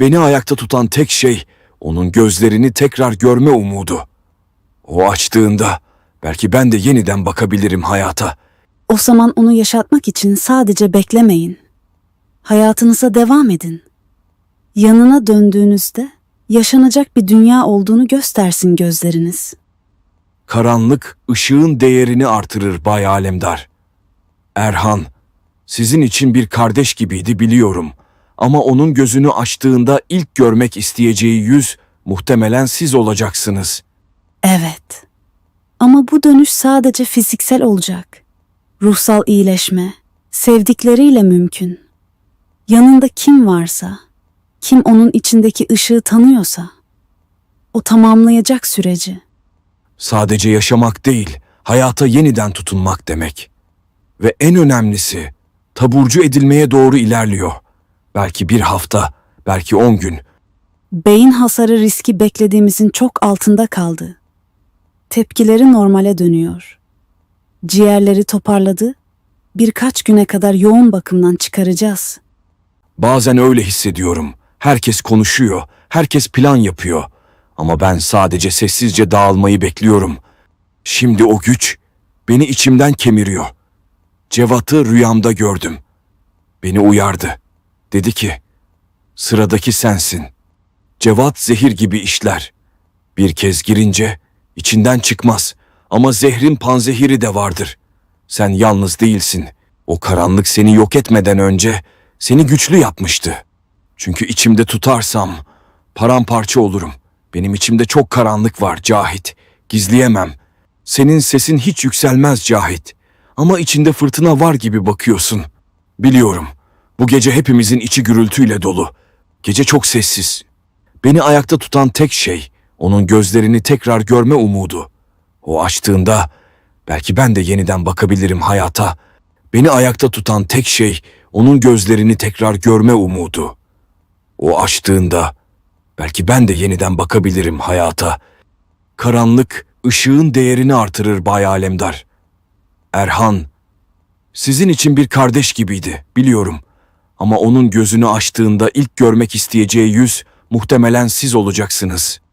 Beni ayakta tutan tek şey onun gözlerini tekrar görme umudu. O açtığında belki ben de yeniden bakabilirim hayata. O zaman onu yaşatmak için sadece beklemeyin. Hayatınıza devam edin. Yanına döndüğünüzde yaşanacak bir dünya olduğunu göstersin gözleriniz. Karanlık ışığın değerini artırır Bay Alemdar. Erhan, sizin için bir kardeş gibiydi biliyorum. Ama onun gözünü açtığında ilk görmek isteyeceği yüz muhtemelen siz olacaksınız. Evet. Ama bu dönüş sadece fiziksel olacak. Ruhsal iyileşme sevdikleriyle mümkün. Yanında kim varsa, kim onun içindeki ışığı tanıyorsa o tamamlayacak süreci. Sadece yaşamak değil, hayata yeniden tutunmak demek. Ve en önemlisi, taburcu edilmeye doğru ilerliyor. Belki bir hafta, belki on gün. Beyin hasarı riski beklediğimizin çok altında kaldı. Tepkileri normale dönüyor. Ciğerleri toparladı. Birkaç güne kadar yoğun bakımdan çıkaracağız. Bazen öyle hissediyorum. Herkes konuşuyor, herkes plan yapıyor. Ama ben sadece sessizce dağılmayı bekliyorum. Şimdi o güç beni içimden kemiriyor. Cevat'ı rüyamda gördüm. Beni uyardı. Dedi ki, sıradaki sensin. Cevat zehir gibi işler. Bir kez girince içinden çıkmaz. Ama zehrin panzehiri de vardır. Sen yalnız değilsin. O karanlık seni yok etmeden önce seni güçlü yapmıştı. Çünkü içimde tutarsam paramparça olurum. Benim içimde çok karanlık var Cahit. Gizleyemem. Senin sesin hiç yükselmez Cahit. Ama içinde fırtına var gibi bakıyorsun. Biliyorum. Bu gece hepimizin içi gürültüyle dolu. Gece çok sessiz. Beni ayakta tutan tek şey onun gözlerini tekrar görme umudu. O açtığında belki ben de yeniden bakabilirim hayata. Beni ayakta tutan tek şey onun gözlerini tekrar görme umudu. O açtığında belki ben de yeniden bakabilirim hayata. Karanlık ışığın değerini artırır Bay Alemdar. Erhan, sizin için bir kardeş gibiydi, biliyorum. Ama onun gözünü açtığında ilk görmek isteyeceği yüz muhtemelen siz olacaksınız.''